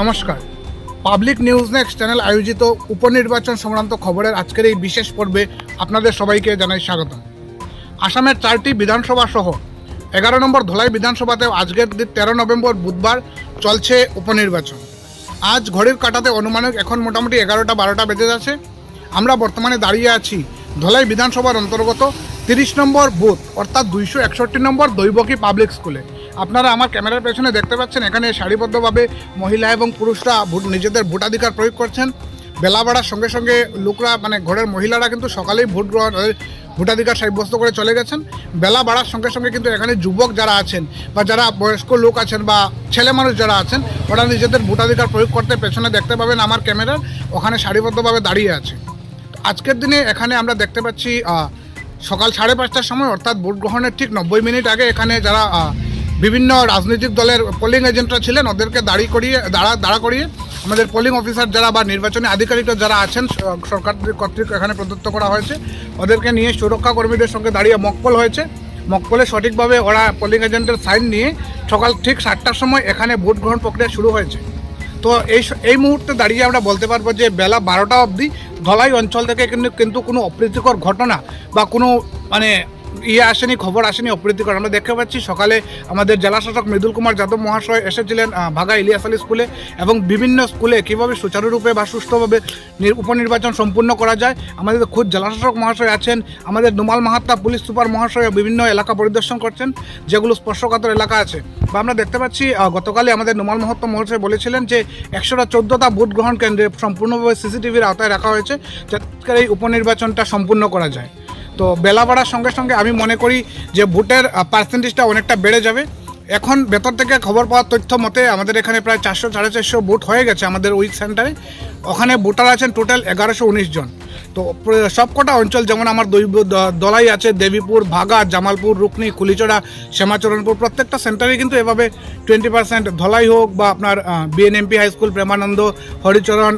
নমস্কার। Public news next channel আয়োজিত উপনির্বাচন সংক্রান্ত খবরের আজকের এই বিশেষ পর্বে আপনাদের সবাইকে জানাই স্বাগতম। আসামের চারটি বিধানসভা সহ এগারো নম্বর ধলাই বিধানসভাতে আজকের দিন তেরো নভেম্বর বুধবার চলছে উপনির্বাচন। আজ ঘড়ির কাটাতে অনুমানিক এখন মোটামুটি এগারোটা বারোটা বেজে যাচ্ছে। আমরা বর্তমানে দাঁড়িয়ে আছি ধলাই বিধানসভার অন্তর্গত তিরিশ নম্বর বুথ অর্থাৎ দুইশো একষট্টি নম্বর দৈবকী পাবলিক স্কুলে। আপনারা আমার ক্যামেরার পেছনে দেখতে পাচ্ছেন, এখানে সারিবদ্ধভাবে মহিলা এবং পুরুষরা নিজেদের ভোটাধিকার প্রয়োগ করছেন। বেলা বাড়ার সঙ্গে সঙ্গে লোকরা মানে ঘরের মহিলারা কিন্তু সকালেই ভোট গ্রহণ ভোটাধিকার সাব্যস্ত করে চলে গেছেন। বেলা বাড়ার সঙ্গে সঙ্গে কিন্তু এখানে যুবক যারা আছেন বা যারা বয়স্ক লোক আছেন বা ছেলে মানুষ যারা আছেন, ওরা নিজেদের ভোটাধিকার প্রয়োগ করতে পেছনে দেখতে পাবেন আমার ক্যামেরার ওখানে সারিবদ্ধভাবে দাঁড়িয়ে আছে। আজকের দিনে এখানে আমরা দেখতে পাচ্ছি সকাল সাড়ে পাঁচটার সময়, অর্থাৎ ভোট গ্রহণের ঠিক নব্বই মিনিট আগে এখানে যারা বিভিন্ন রাজনৈতিক দলের পোলিং এজেন্টরা ছিলেন, ওদেরকে দাঁড়ি করিয়ে, দাঁড়া দাঁড়া করিয়ে আমাদের পোলিং অফিসার যারা বা নির্বাচনী আধিকারিকরা যারা আছেন সরকার কর্তৃক এখানে প্রদত্ত করা হয়েছে, ওদেরকে নিয়ে সুরক্ষা কর্মীদের সঙ্গে দাঁড়িয়ে মক্কল হয়েছে। মক্কলে সঠিকভাবে ওরা পোলিং এজেন্টের সাইন নিয়ে সকাল ঠিক সাতটার সময় এখানে ভোট গ্রহণ প্রক্রিয়া শুরু হয়েছে। তো এই এই মুহূর্তে দাঁড়িয়ে আমরা বলতে পারব যে বেলা বারোটা অবধি ধলাই অঞ্চল থেকে কিন্তু কিন্তু কোনো অপ্রীতিকর ঘটনা বা কোনো মানে ইয়ে আসেনি খবর আসেনি অপ্রীতিকর আমরা দেখতে পাচ্ছি সকালে আমাদের জেলাশাসক মৃদুল কুমার যাদব মহাশয় এসেছিলেন ভাগা ইলিয়াস আলী স্কুলে এবং বিভিন্ন স্কুলে কীভাবে সুচারুরূপে বা নির- উপনির্বাচন সম্পূর্ণ করা যায়। আমাদের খুদ জেলাশাসক মহাশয় আছেন আমাদের নোমাল মাহাত্তা পুলিশ সুপার মহাশয় বিভিন্ন এলাকা পরিদর্শন করছেন যেগুলো স্পর্শকাতর এলাকা আছে। বা আমরা দেখতে পাচ্ছি আহ, গতকালই আমাদের নোমাল মহত্ত মহাশয় বলেছিলেন যে একশোটা চোদ্দোটা ভোট গ্রহণ কেন্দ্রে সম্পূর্ণভাবে সিসিটিভির আওতায় রাখা হয়েছে যাতে এই উপনির্বাচনটা সম্পূর্ণ করা যায়। তো বেলা বাড়ার সঙ্গে সঙ্গে আমি মনে করি যে ভোটের পার্সেন্টেজটা অনেকটা বেড়ে যাবে। এখন ভেতর থেকে খবর পাওয়ার তথ্য মতে আমাদের এখানে প্রায় চারশো, সাড়ে চারশো ভোট হয়ে গেছে আমাদের ওই সেন্টারে। ওখানে ভোটার আছেন টোটাল এগারোশো উনিশ জন। তো সবকটা অঞ্চল যেমন আমার দলাই আছে, দেবীপুর, ভাগা, জামালপুর, রুকনি কুলিচড়া শ্যামাচরণপুর, প্রত্যেকটা সেন্টারে কিন্তু এভাবে টোয়েন্টি পার্সেন্ট ধলাই হোক বা আপনার BNMP high school Premananda, Haricharan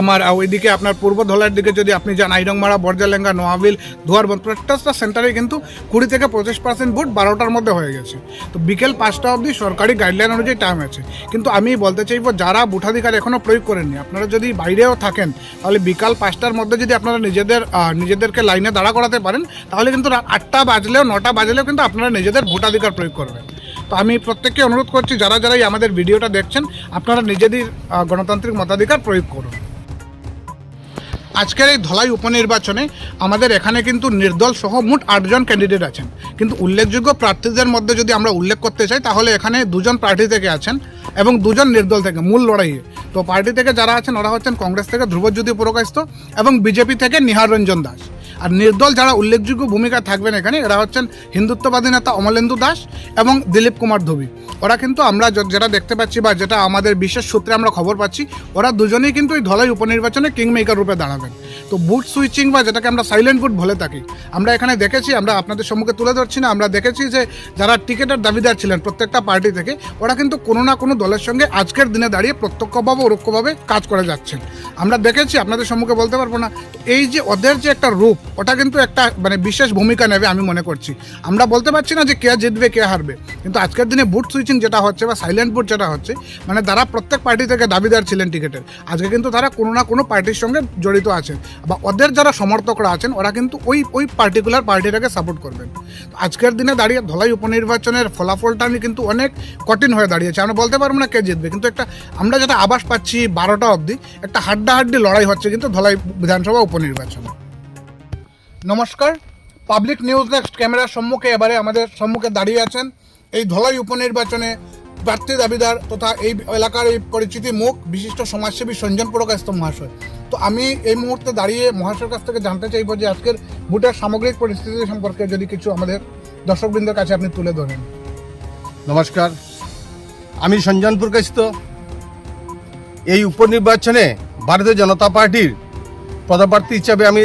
আমার ওইদিকে আপনার পূর্ব ধলার দিকে যদি আপনি যান, আইরংমারা, বর্জালেঙ্গা, নোয়াবিল ধোয়ারবন্দ প্রত্যেকটা সেন্টারে কিন্তু কুড়ি থেকে পঁচিশ পার্সেন্ট ভোট বারোটার মধ্যে হয়ে গেছে। তো বিকেল পাঁচটা অবধি সরকারি গাইডলাইন অনুযায়ী টাইম আছে। কিন্তু আমি বলতে চাইব, যারা ভোটাধিকার এখনও প্রয়োগ করেননি, আপনারা যদি বাইরেও থাকেন, তাহলে বিকাল পাঁচটার মধ্যে যদি আপনারা নিজেদের নিজেদেরকে লাইনে দাঁড়া করাতে পারেন, তাহলে কিন্তু আটটা বাজলেও, নটা বাজলেও কিন্তু আপনারা নিজেদের ভোটাধিকার প্রয়োগ করবেন। তো আমি প্রত্যেককে অনুরোধ করছি, যারা যারাই আমাদের ভিডিওটা দেখছেন, আপনারা নিজেদের গণতান্ত্রিক মতাধিকার প্রয়োগ করুন। আজকের এই ধলাই উপনির্বাচনে আমাদের এখানে কিন্তু নির্দল সহ মোট আটজন ক্যান্ডিডেট আছেন। কিন্তু উল্লেখযোগ্য প্রার্থীদের মধ্যে যদি আমরা উল্লেখ করতে চাই, তাহলে এখানে দুজন প্রার্থী থেকে আছেন এবং দুজন নির্দল থেকে, মূল লড়াইয়ে। তো পার্টি থেকে যারা আছেন, ওরা হচ্ছেন কংগ্রেস থেকে ধ্রুবজ্যোতি পুরকাস্ত এবং বিজেপি থেকে নিহার রঞ্জন দাস। আর নির্দল যারা উল্লেখযোগ্য ভূমিকা থাকবেন এখানে, এরা হচ্ছেন হিন্দুত্ববাদী নেতা অমলেন্দু দাস এবং দিলীপ কুমার ধুবি। ওরা কিন্তু আমরা যেটা দেখতে পাচ্ছি বা যেটা আমাদের বিশেষ সূত্রে আমরা খবর পাচ্ছি, ওরা দুজনেই কিন্তু এই ধলাই উপনির্বাচনে কিং মেকার রূপে দাঁড়াবেন। তো বুট সুইচিং বা যেটাকে আমরা সাইলেন্ট বুট বলে থাকি, আমরা এখানে দেখেছি, আমরা আপনাদের সম্মুখে তুলে ধরছি না, আমরা দেখেছি যে যারা টিকিটের দাবিদার ছিলেন প্রত্যেকটা পার্টি থেকে, ওরা কিন্তু কোনো না কোনো দলের সঙ্গে আজকের দিনে দাঁড়িয়ে প্রত্যক্ষভাবে পরোক্ষভাবে কাজ করে যাচ্ছেন। আমরা দেখেছি, আপনাদের সম্মুখে বলতে পারব না, এই যে ওদের যে একটা রূপ ওটা কিন্তু একটা মানে বিশেষ ভূমিকা নেবে আমি মনে করছি। আমরা বলতে পারছি না যে কে জিতবে, কে হারবে। কিন্তু আজকের দিনে বুট সুইচিং যেটা হচ্ছে বা সাইলেন্ট বুট যেটা হচ্ছে মানে তারা প্রত্যেক পার্টি থেকে দাবিদার ছিলেন টিকিটের। আজকে কিন্তু তারা কোনো না কোনো পার্টির সঙ্গে জড়িত আছেন। বা ওদের যারা সমর্থকরা আছেন, ওরা কিন্তু ওই ওই পার্টিকুলার পার্টিটাকে সাপোর্ট করবেন। তো আজকের দিনে দাঁড়িয়ে ধলাই উপনির্বাচনের ফলাফলটা নিয়ে কিন্তু অনেক কঠিন হয়ে দাঁড়িয়েছে। আমরা বলতে পারব না কে জিতবে, কিন্তু একটা, আমরা যেটা আবাস পাচ্ছি বারোটা অবধি, একটা হাড্ডাহাড্ডি লড়াই হচ্ছে কিন্তু ধলাই বিধানসভা উপনির্বাচনে। নমস্কার। পাবলিক নিউজ নেক্সট ক্যামেরার সম্মুখে এবারে আমাদের সম্মুখে দাঁড়িয়ে আছেন এই ধলাই উপনির্বাচনে প্রার্থী দাবিদার তথা এই এলাকার এই পরিচিতি মুখ বিশিষ্ট সমাজসেবী সঞ্জন পুরকাস্ত মহাশয়। তো আমি এই মুহূর্তে দাঁড়িয়ে মহাশয়ের কাছ থেকে জানতে চাইব যে আজকের ভোটের সামগ্রিক পরিস্থিতি সম্পর্কে যদি কিছু আমাদের দর্শকবৃন্দের কাছে আপনি তুলে ধরেন। নমস্কার। আমি সঞ্জনপুর কাস্ত এই উপনির্বাচনে ভারতীয় জনতা পার্টির পদপ্রার্থী হিসাবে আমি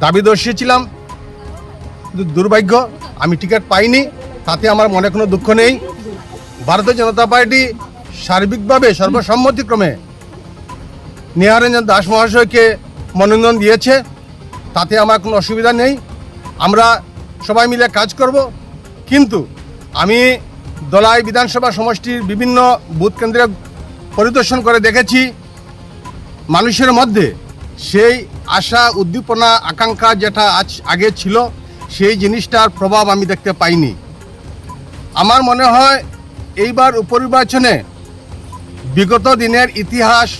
দাবিদর্শী ছিলাম। কিন্তু দুর্ভাগ্য, আমি টিকিট পাইনি। তাতে আমার মনে কোনো দুঃখ নেই। ভারতীয় জনতা পার্টি সার্বিকভাবে, সর্বসম্মতিক্রমে নেহারঞ্জন দাস মহাশয়কে মনোনয়ন দিয়েছে। তাতে আমার কোনো অসুবিধা নেই। আমরা সবাই মিলে কাজ করব। কিন্তু আমি দলাই বিধানসভা সমষ্টির বিভিন্ন বুথ কেন্দ্রে পরিদর্শন করে দেখেছি, মানুষের মধ্যে সেই আশা, উদ্দীপনা, আকাঙ্ক্ষা যেটা আজ আগে ছিল, সেই জিনিসটার প্রভাব আমি দেখতে পাইনি। আমার মনে হয় এইবার উপনির্বাচনে বিগত দিনের ইতিহাস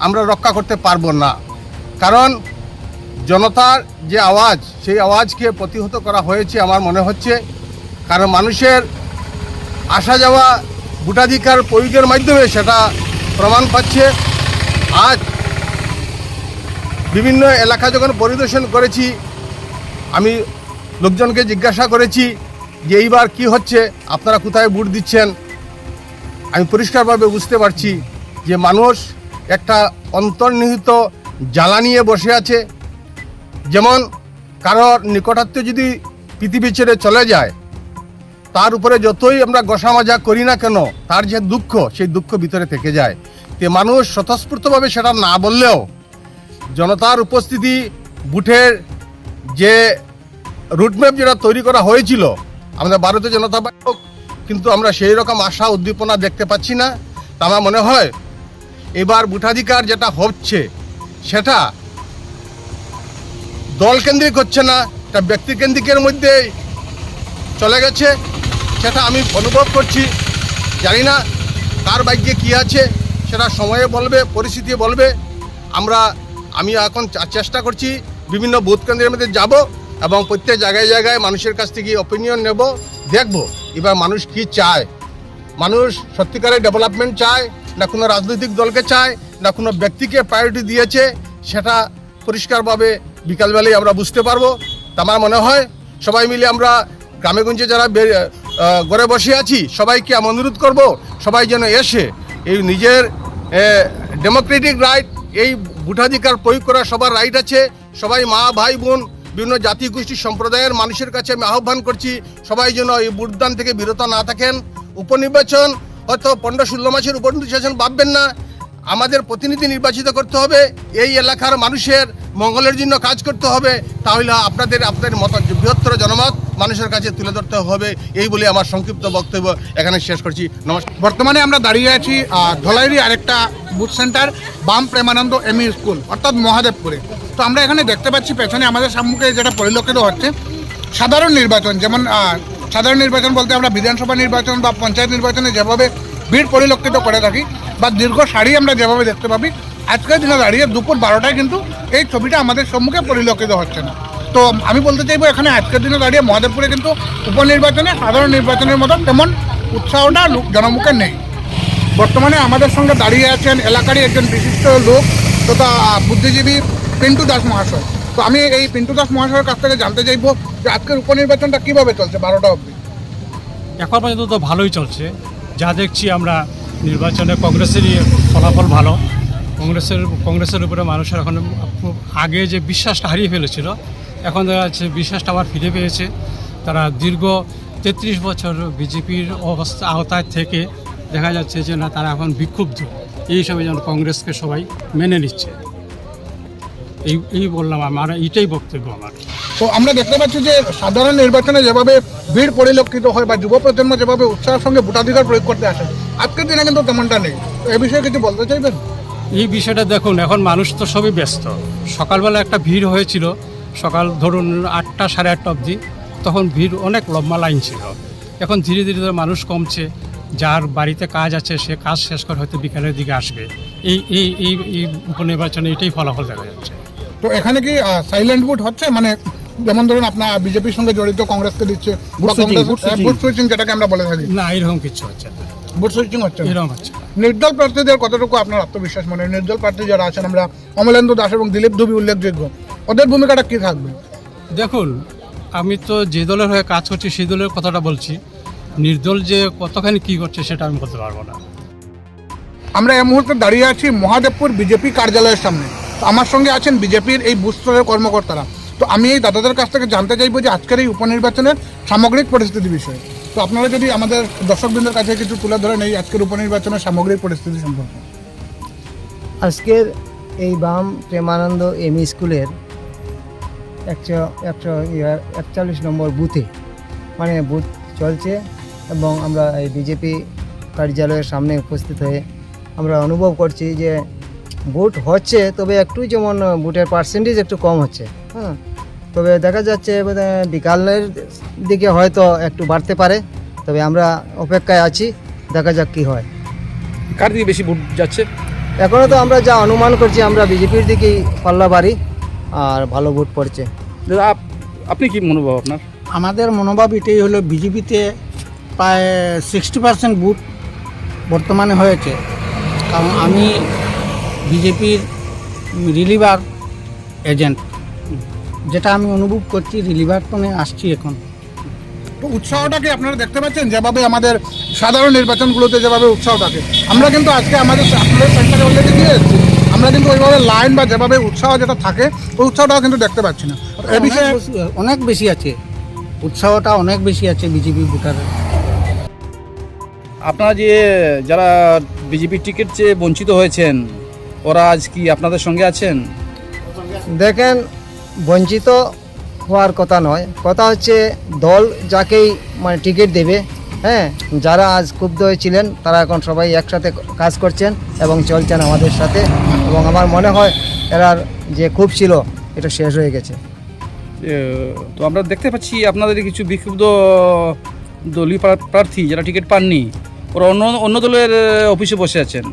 আমরা রক্ষা করতে পারব না। কারণ জনতার যে আওয়াজ, সেই আওয়াজকে প্রতিহত করা হয়েছে আমার মনে হচ্ছে। কারণ মানুষের আসা যাওয়া ভোটাধিকার প্রয়োগের মাধ্যমে সেটা প্রমাণ পাচ্ছে। আজ বিভিন্ন এলাকা যখন পরিদর্শন করেছি, আমি লোকজনকে জিজ্ঞাসা করেছি যে এইবার কি হচ্ছে, আপনারা কোথায় ভোট দিচ্ছেন? আমি পরিষ্কারভাবে বুঝতে পারছি যে মানুষ একটা অন্তর্নিহিত জ্বালা নিয়ে বসে আছে। যেমন কারোর নিকটাত্মীয় যদি পৃথিবী ছেড়ে চলে যায়, তার উপরে যতই আমরা গসা মাজা করি না কেন, তার যে দুঃখ, সেই দুঃখ ভিতরে থেকে যায়। তে মানুষ স্বতঃস্ফূর্তভাবে সেটা না বললেও জনতার উপস্থিতি, বুথের যে রুটম্যাপ যেটা তৈরি করা হয়েছিল, আমাদের ভারতীয় জনতা পার্টি কিন্তু আমরা সেই রকম আশা, উদ্দীপনা দেখতে পাচ্ছি না। তা আমার মনে হয়, এবার ভোটাধিকার যেটা হচ্ছে, সেটা দলকেন্দ্রিক হচ্ছে না, এটা ব্যক্তিকেন্দ্রিকের মধ্যেই চলে গেছে, সেটা আমি অনুভব করছি। জানি না কার ভাগ্যে কী আছে, সেটা সময়ে বলবে, পরিস্থিতি বলবে। আমরা আমি এখন চেষ্টা করছি বিভিন্ন বুথ কেন্দ্রের মধ্যে যাব এবং প্রত্যেক জায়গায় জায়গায় মানুষের কাছ থেকে অপিনিয়ন নেব, দেখব এবার মানুষ কি চায়। মানুষ সত্যিকারের ডেভেলপমেন্ট চায়, না কোনো রাজনৈতিক দলকে চায়, না কোনো ব্যক্তিকে প্রায়োরিটি দিয়েছে, সেটা পরিষ্কারভাবে বিকালবেলায় আমরা বুঝতে পারব। আমার মনে হয় সবাই মিলে আমরা গ্রামেগঞ্জে যারা ঘরে বসে আছি, সবাইকে আমি অনুরোধ করব, সবাই যেন এসে এই নিজের ডেমোক্রেটিক রাইট এই ভোটাধিকার প্রয়োগ করার সবার রাইট আছে। সবাই মা, ভাই, বোন, বিভিন্ন জাতি গোষ্ঠী সম্প্রদায়ের মানুষের কাছে আমি আহ্বান করছি, সবাই যেন এই ভোটদান থেকে বিরত না থাকেন। উপনির্বাচন হয়তো পনেরো ষোলো মাসের উপনির্বাচন ভাববেন না। আমাদের প্রতিনিধি নির্বাচিত করতে হবে। এই এলাকার মানুষের মঙ্গলের জন্য কাজ করতে হবে। তাহলে আপনাদের আপনাদের মত বৃহত্তর জনমত। মানুষের কাছে তুলে ধরতে হবে, এই বলে আমার সংক্ষিপ্ত বক্তব্য এখানে শেষ করছি। নমস্কার। বর্তমানে আমরা দাঁড়িয়ে আছি ধলাইরি আরেকটা বুথ সেন্টার, বাম প্রেমানন্দ এমই স্কুল, অর্থাৎ মহাদেবপুরে। তো আমরা এখানে দেখতে পাচ্ছি পেছনে আমাদের সম্মুখে যেটা পরিলক্ষিত হচ্ছে, সাধারণ নির্বাচন, যেমন সাধারণ নির্বাচন বলতে আমরা বিধানসভা নির্বাচন বা পঞ্চায়েত নির্বাচনে যেভাবে ভিড় পরিলক্ষিত করে থাকি, বা দীর্ঘ সারি আমরা যেভাবে দেখতে পাবি, আজকের দিনে দাঁড়িয়ে দুপুর বারোটায় কিন্তু এই ছবিটা আমাদের সম্মুখে পরিলক্ষিত হচ্ছে না। তো আমি বলতে চাইব, এখানে আজকের দিনে দাঁড়িয়ে মহাদেবপুরে কিন্তু উপনির্বাচনে, সাধারণ নির্বাচনের মতো তেমন উৎসাহটা জনমুখে নেই। বর্তমানে আমাদের সঙ্গে দাঁড়িয়ে আছেন এলাকারই একজন বিশিষ্ট লোক তথা বুদ্ধিজীবী পিন্টু দাস মহাশয়। তো আমি এই পিন্টু দাস মহাশয়ের কাছ থেকে জানতে চাইব যে আজকের উপনির্বাচনটা কীভাবে চলছে বারোটা অবধি? এখন পর্যন্ত তো ভালোই চলছে। যা দেখছি আমরা, নির্বাচনে কংগ্রেসেরই ফলাফল ভালো। কংগ্রেসের কংগ্রেসের উপরে মানুষের এখন আগে যে বিশ্বাসটা হারিয়ে ফেলেছিল এখন দেখা যাচ্ছে বিশ্বাসটা আবার ফিরে পেয়েছে। তারা দীর্ঘ তেত্রিশ বছর বিজেপির অবস্থা আওতায় থেকে দেখা যাচ্ছে যে না তারা এখন বিক্ষুব্ধ। এই হিসাবে যেন কংগ্রেসকে সবাই মেনে নিচ্ছে। এই এই বললাম আমার এইটাই বক্তব্য আমার। তো আমরা দেখতে পাচ্ছি যে সাধারণ নির্বাচনে যেভাবে ভিড় পরিলক্ষিত হয় বা যুব প্রজন্ম যেভাবে উৎসাহের সঙ্গে ভোটাধিকার প্রয়োগ করতে আসে আজকের দিনে কিন্তু তেমনটা নেই। এ বিষয়ে কিছু বলতে চাইবেন? এই বিষয়টা দেখুন এখন মানুষ তো সবই ব্যস্ত। সকালবেলা একটা ভিড় হয়েছিল সকাল ধরুন আটটা সাড়ে আটটা অবধি তখন ভিড় অনেক লম্বা লাইন ছিল। এখন ধীরে ধীরে ধীরে মানুষ কমছে যার বাড়িতে কাজ আছে সে কাজ শেষ করে হয়তো বিকালের দিকে আসবে। এই এই এই এই উপনির্বাচনে এটাই ফলাফল দেখা যাচ্ছে। তো এখানে কি সাইলেন্ট ভোট হচ্ছে? মানে যেমন ধরুন আপনার বিজেপির সঙ্গে জড়িত কংগ্রেসকে দিচ্ছে সুইচিং যেটাকে আমরা বলে থাকি। না এরকম কিছু হচ্ছে না। ভোট সুইচিং হচ্ছে? এরকম হচ্ছে। নির্দল প্রার্থীদের কতটুকু আপনার আত্মবিশ্বাস মনে হয়? নির্দল প্রার্থী যারা আছেন আমরা অমলেন্দু দাস এবং দিলীপ দুবি উল্লেখযোগ্য। ওদের ভূমিকাটা কি থাকবে? দেখুন আমি তো যে দলের হয়ে কাজ করছি সেই দলের কথাটা বলছি। নির্দল যে কতখানি কী করছে সেটা আমি বলতে পারব না। আমরা এই মুহূর্তে দাঁড়িয়ে আছি মহাদেবপুর বিজেপি কার্যালয়ের সামনে। আমার সঙ্গে আছেন বিজেপির এই বুথ স্তরের কর্মকর্তারা। তো আমি এই দাদাদের কাছ থেকে জানতে চাইব যে আজকের এই উপনির্বাচনের সামগ্রিক পরিস্থিতি বিষয়ে। তো আপনারা যদি আমাদের দর্শকবৃন্দের কাছে কিছু তুলে ধরেন এই আজকের উপনির্বাচনের সামগ্রিক পরিস্থিতি সম্পর্কে। আজকের এই বাম প্রেমানন্দ এম স্কুলের একশো একশো একচল্লিশ নম্বর বুথে মানে বুথ চলছে এবং আমরা এই বিজেপি কার্যালয়ের সামনে উপস্থিত হয়ে আমরা অনুভব করছি যে ভোট হচ্ছে তবে একটু যেমন ভোটের পার্সেন্টেজ একটু কম হচ্ছে হ্যাঁ? তবে দেখা যাচ্ছে বোধহয় বিকালের দিকে হয়তো একটু বাড়তে পারে তবে আমরা অপেক্ষায় আছি দেখা যাক কী হয়। কার দিকে বেশি ভোট যাচ্ছে? এখনও তো আমরা যা অনুমান করছি আমরা বিজেপির দিকেই পাল্লা বাড়ি আর ভালো ভোট পড়ছে। দাদা আপনি কি মনোভাব আপনার? আমাদের মনোভাব এটাই হলো বিজেপিতে প্রায় সিক্সটি পার্সেন্ট বুথ বর্তমানে হয়েছে। কারণ আমি বিজেপির রিলিভার এজেন্ট যেটা আমি অনুভব করছি রিলিভার টনে আসছি এখন। তো উৎসাহটা কি আপনারা দেখতে পাচ্ছেন যেভাবে আমাদের সাধারণ নির্বাচনগুলোতে যেভাবে উৎসাহ থাকে আমরা কিন্তু আজকে আমাদের আপনাদের সেন্টারে অলরেডি দিয়ে এসেছি। আমরা কিন্তু ওইভাবে লাইন বা যেভাবে উৎসাহ যেটা থাকে ওই উৎসাহটাও কিন্তু দেখতে পাচ্ছি না। এ বিষয়ে অনেক বেশি- অনেক বেশি আছে। উৎসাহটা অনেক বেশি আছে বিজেপি ভোটারের। আপনারা যে যারা বিজেপির টিকিট চেয়ে বঞ্চিত হয়েছেন ওরা আজ কি আপনাদের সঙ্গে আছেন? দেখেন বঞ্চিত হওয়ার কথা নয়। কথা হচ্ছে দল যাকেই মানে টিকিট দেবে হ্যাঁ যারা আজ ক্ষুব্ধ হয়েছিলেন তারা এখন সবাই একসাথে কাজ করছেন এবং চলছেন আমাদের সাথে। এবং আমার মনে হয় এরার যে ক্ষোভ ছিল এটা শেষ হয়ে গেছে। তো আমরা দেখতে পাচ্ছি আপনাদের কিছু বিক্ষুব্ধ দলীয় প্রার্থী যারা টিকিট পাননি ওরা অন্য অন্য দলের অফিসে বসে আছেন।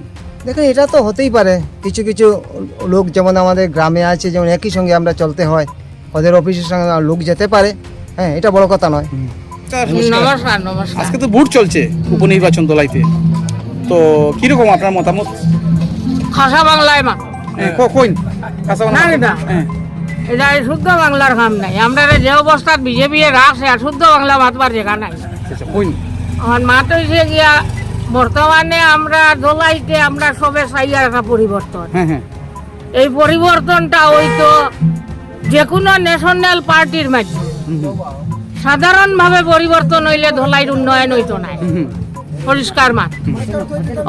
দেখুন এটা তো হতেই পারে। কিছু কিছু লোক যেমন আমাদের গ্রামে আছে যেমন একই সঙ্গে আমরা চলতে হয়। ওদের অফিসের সঙ্গে লোক যেতে পারে। হ্যাঁ এটা বড় কথা নয়। নমস্কার। নমস্কার আজকে তো ভোট চলছে উপনির্বাচন দলাইতে। তো কীরকম আপনার মতামত? খাসা বাংলায় মা। হ্যাঁ, ক- বাংলা। না, এটা। হ্যাঁ। এটা শুদ্ধ বাংলার কাম নাই। আমরা যে অবস্থাত বিজেপি রাখছে আর শুদ্ধ বাংলা মাতবার জায়গা নাই। আচ্ছা, কইন। আমার মাত হয়েছে গিয়া বর্তমানে আমরা দোলাইতে আমরা সবে চাইয়ার একটা পরিবর্তন। হ্যাঁ হ্যাঁ। এই পরিবর্তনটা হয়তো যে কোনো ন্যাশনাল পার্টির মাধ্যমে সাধারণভাবে পরিবর্তন হইলে ধলাইর উন্নয়ন হইতো না। পরিষ্কার মাঠ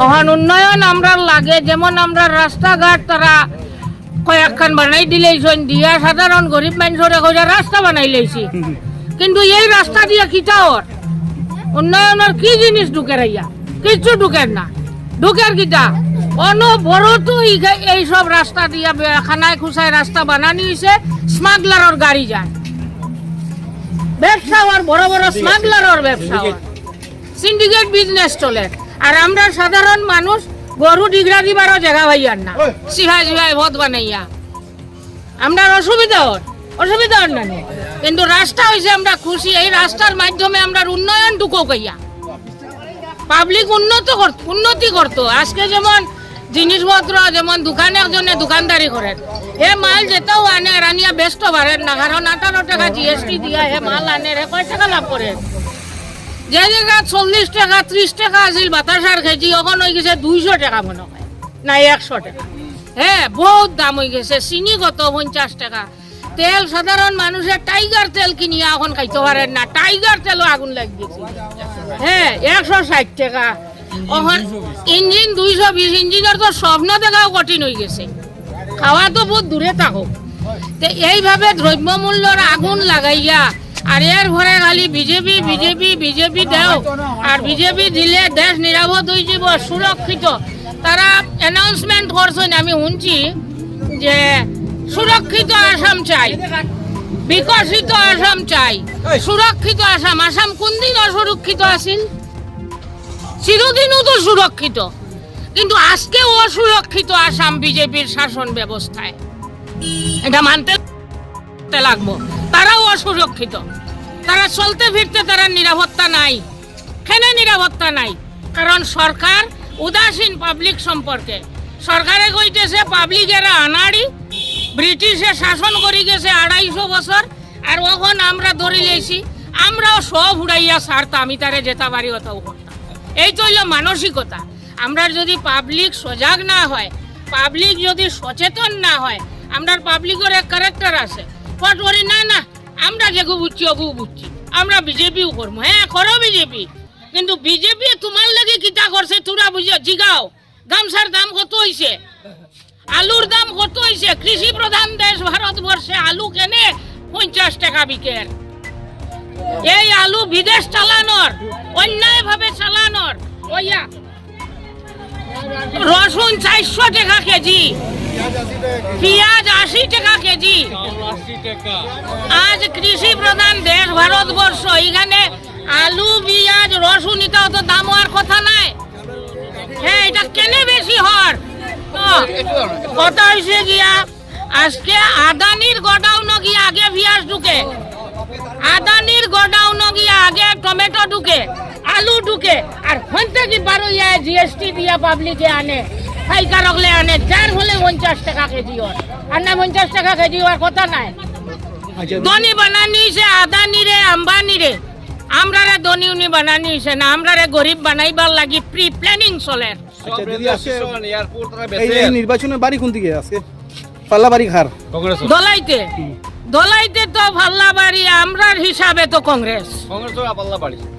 অহন উন্নয়ন আমরা লাগে যেমন আমরা রাস্তাঘাট তারা কয়েকখান বানাই দিলেইছেন দিয়া সাধারণ গরিব মানুষের কইরা রাস্তা বানাই লইছি। কিন্তু এই রাস্তা দিয়ে কিতাওর উন্নয়নের কি জিনিস ঢুকে রাইয়া? কিচ্ছু ঢুকের না। ঢুকের কিতা অনবরত এই সব রাস্তা দিয়া খানায় খুসায় রাস্তা বানানি হয়েছে স্মাগলারর গাড়ি যায়। ব্যবসা আর বড় বড় স্মাগলারর ব্যবসা সিন্ডিকেট বিজনেস চলে। আর আমরা সাধারণ মানুষ গরু ডিগরা দিবারও জায়গা ভাইয়ার না। সিহাই সিহাই ভদ বানাইয়া। আমরা অসুবিধা হর অসুবিধা হর না কিন্তু রাস্তা হয়েছে আমরা খুশি এই রাস্তার মাধ্যমে আমরা উন্নয়ন ঢুকো কইয়া। পাবলিক উন্নত উন্নতি করতো। আজকে যেমন জিনিসপত্র, যেমন দোকানের জন্য দোকানদারি করেন হে মাল যেতেও আনে রানিয়া ব্যস্ত পারেন না। কারণ আঠারো টাকা জিএসটি দিয়া হে মাল আনে হে কয় টাকা লাভ করেন যে জায়গা চল্লিশ টাকা, ত্রিশ টাকা আছিল বাতাসার কেজি এখন হয়ে গেছে দুইশো টাকা মনে হয়, না একশো টাকা। হ্যাঁ বহুত দাম হয়ে গেছে, চিনি কত? পঞ্চাশ টাকা। তেল সাধারণ মানুষের টাইগার তেল কিনিয়া এখন খাইতে পারেন না। টাইগার তেলও আগুন লাগি গেছে হ্যাঁ একশো ষাট টাকা। এখন ইঞ্জিন দুইশো বিশ, ইঞ্জিনের তো স্বপ্ন দেখাও কঠিন হয়ে গেছে। খাওয়া তো বহুত দূরে থাকুক। তো এইভাবে দ্রব্যমূল্যর আগুন লাগাইয়া আর এর ঘরে খালি বিজেপি বিজেপি বিজেপি দেও, আর বিজেপি দিলে দেশ নিরাপদ হয়ে যাব, সুরক্ষিত। তারা অ্যানাউন্সমেন্ট করছেন, আমি শুনছি যে সুরক্ষিত আসাম চাই। বিকশিত আসাম চাই সুরক্ষিত আসাম। আসাম কোন দিন অসুরক্ষিত আছিল? চিরদিনও তো সুরক্ষিত। কিন্তু আজকে অসুরক্ষিত আসাম বিজেপির শাসন ব্যবস্থায়। এটা মানতে লাগবো। তারাও অসুরক্ষিত। তারা চলতে ফিরতে তারা নিরাপত্তা নাই। কেন নিরাপত্তা নাই? কারণ সরকার উদাসীন পাবলিক সম্পর্কে। সরকারে কইতেছে পাবলিকেরা আনাড়ি ব্রিটিশে শাসন করে গেছে আড়াইশো বছর, আর ওখন আমরা ধরে লেছি আমরাও সব উড়াইয়া ছাড়তাম আমি তারে যেতে পারি অতও করতাম। এই তো হইল মানসিকতা। আমরা যদি পাবলিক সজাগ না হয় পাবলিক যদি সচেতন না হয় আমরা পাবলিকের এক ক্যারেক্টার আছে। পট করি, না না, আমরা যেগু বুঝছি, অগু বুঝছি। আমরা বিজেপিও করব হ্যাঁ করো বিজেপি। কিন্তু বিজেপি তোমার লাগে কিতা করছে তোরা বুঝে, জিগাও। গামছার দাম কত হইছে? আলুর দাম কত হইছে? কৃষি প্রধান দেশ ভারতবর্ষে আলু কেনে পঞ্চাশ টাকা বিকের এই আলু বিদেশ চালানোর অন্যায় ভাবে চালানোর রসুন চারশো টাকা কেজি পেঁয়াজ আশি টাকা কেজি। আজ কৃষি প্রধান দেশ ভারতবর্ষ এখানে আলু পেঁয়াজ রসুন এটা অত দাম হওয়ার কথা নাই। হ্যাঁ এটা কেনে বেশি তো, কথা হয়েছে গিয়া আজকে আদানির গোডাউন গিয়ে আগে পেঁয়াজ ঢুকে। আদানির গোডাউন গিয়ে আগে টমেটো ঢুকে আলু ঢুকে আর হন্তে কি বারো ইয়া জিএসটি দিয়া পাবলিকে আনে ফাইকার হলে আনে যার হলে পঞ্চাশ টাকা কেজি হয়। আর না পঞ্চাশ টাকা কেজি হওয়ার কথা নাই। ধনী বানানি হইছে আদানি রে আম্বানি রে। আমরা ধনী উনি বানানি হইছে না আমরা গরিব বানাইবার লাগি প্রি প্ল্যানিং চলে। আচ্ছা দিদি আজকে এই এই নির্বাচনের বাড়ি কোন দিকে আজকে? পাল্লা বাড়ি খার দলাইতে। দলাইতে তো ভাল্লা বাড়ি আমরার হিসাবে তো কংগ্রেস।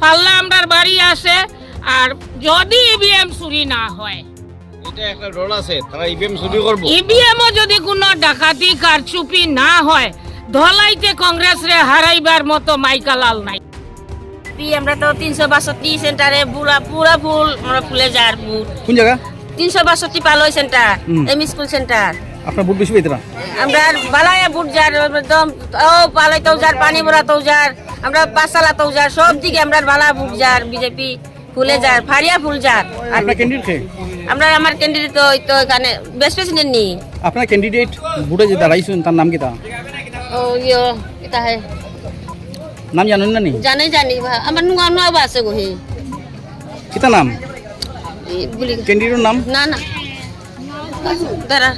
পাল্লা আমরার বাড়ি আছে আর যদি ইভিএম চুরি না হয়। ইভিএম যদি কোনো ডাকাতি কারচুপি না হয় ধলাইতে কংগ্রেস রে হারাইবার মতো মাইকালাল নাই। পি আমরা তো তিনশো বাষট্টি সেন্টারে পুরা পুরা ফুল আমরা ফুলে যার বুট কোন জায়গা? তিনশো বাষট্টি পালয় সেন্টার। M school centre. আপনার বুট বেশি পেতে না আমরা বালায়া বুট যার একদম ও পালাই তৌজার পানি ভরা তৌজার আমরা পাঁচসালা তৌজার সব দিকে আমরা বালা বুট যার বিজেপি ফুলে যার ফারিয়া ফুল যার। আপনার ক্যান্ডিডেট আমরা আমার ক্যান্ডিডেট তো ওই তো এখানে বেস্ট প্রেসিডেন্ট নি আপনার ক্যান্ডিডেট বুটে যে দাঁড়াইছেন তার নাম কি তা? ও ইয়ো এটা হে। নাম জানেন না নি? জানি জানি আমার নুয়া নুয়া আছে গহি। কিতা নাম? বুলি ক্যান্ডিডেটের নাম? না না। দাঁড়া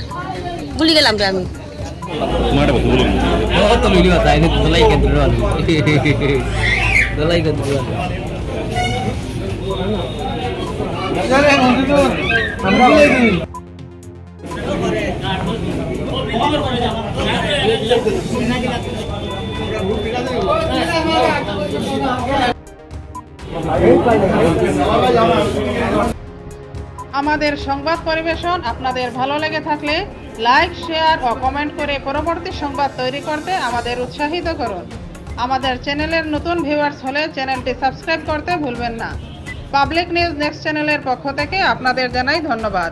ভুলে গেলাম রে আমি। আমাদের সংবাদ পরিবেশন আপনাদের ভালো লেগে থাকলে লাইক, শেয়ার ও কমেন্ট করে পরবর্তী সংবাদ তৈরি করতে আমাদের উৎসাহিত করুন। আমাদের চ্যানেলের নতুন ভিউয়ার্স হলে চ্যানেলটি সাবস্ক্রাইব করতে ভুলবেন না। পাবলিক নিউজ নেক্সট চ্যানেলের পক্ষ থেকে আপনাদের জানাই ধন্যবাদ।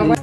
মোবাইল